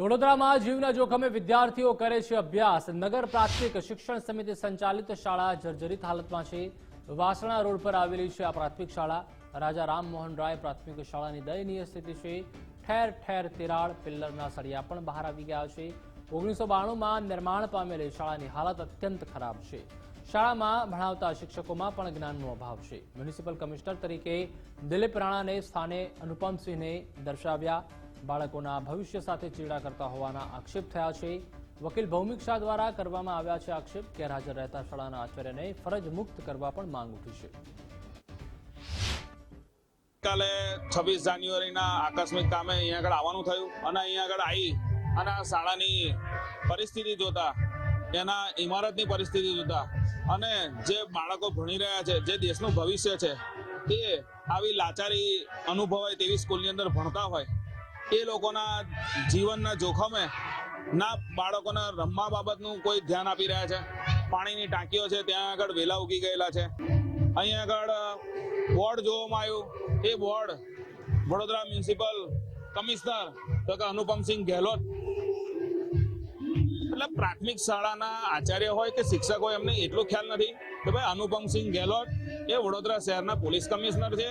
વડોદરામાં જીવના જોખમે વિદ્યાર્થીઓ કરે છે અભ્યાસ. નગર પ્રાથમિક શિક્ષણ સમિતિ સંચાલિત શાળા જર્જરિત હાલતમાં છે. વાસણા રોડ પર આવેલી છે આ પ્રાથમિક શાળા. રાજા રામમોહન રાય પ્રાથમિક શાળાની દયનીય સ્થિતિ છે. ઠેર ઠેર તિરાડ, પિલ્લરના સળિયા પણ બહાર આવી ગયા છે. ઓગણીસો બાણુંમાં નિર્માણ પામેલી શાળાની હાલત અત્યંત ખરાબ છે. શાળામાં ભણાવતા શિક્ષકોમાં પણ જ્ઞાનનો અભાવ છે. મ્યુનિસિપલ કમિશનર તરીકે દિલીપ રાણાને સ્થાને અનુપમસિંહને દર્શાવ્યા. બાળકોના ભવિષ્ય સાથે ચેડા કરતા હોવાના આક્ષેપ થયા છે. વકીલ ભૌમિક શાહ દ્વારા કરવામાં આવ્યા છે આક્ષેપ. ગેરહાજર રહેતા શાળાના આચાર્યને ફરજ મુક્ત કરવા પણ માંગ ઉઠી છે. કાલે છવ્વીસ જાન્યુઆરીના આકસ્મિક કામે અહીંયા આગળ આવવાનું થયું અને અહીંયા આગળ આવી અને શાળાની પરિસ્થિતિ જોતા, એના ઇમારતની પરિસ્થિતિ જોતા અને જે બાળકો ભણી રહ્યા છે, જે દેશનું ભવિષ્ય છે તે આવી લાચારી અનુભવાય તેવી સ્કૂલની અંદર ભણતા હોય એ લોકોના જીવનના જોખમે ના બાળકોના રમવા બાબતનું કોઈ ધ્યાન આપી રહ્યા છે. પાણીની ટાંકીઓ છે, ત્યાં આગળ વેલા ઉગી ગયેલા છે. અહીંયા આગળ બોર્ડ જોવામાં આવ્યું. એ બોર્ડ વડોદરા મ્યુનિસિપલ કમિશનર તો કે અનુપમસિંહ ગેહલોત એટલે પ્રાથમિક શાળાના આચાર્ય હોય કે શિક્ષક હોય, એમને એટલો ખ્યાલ નથી કે ભાઈ અનુપમસિંહ ગેહલોત એ વડોદરા શહેરના પોલીસ કમિશનર છે.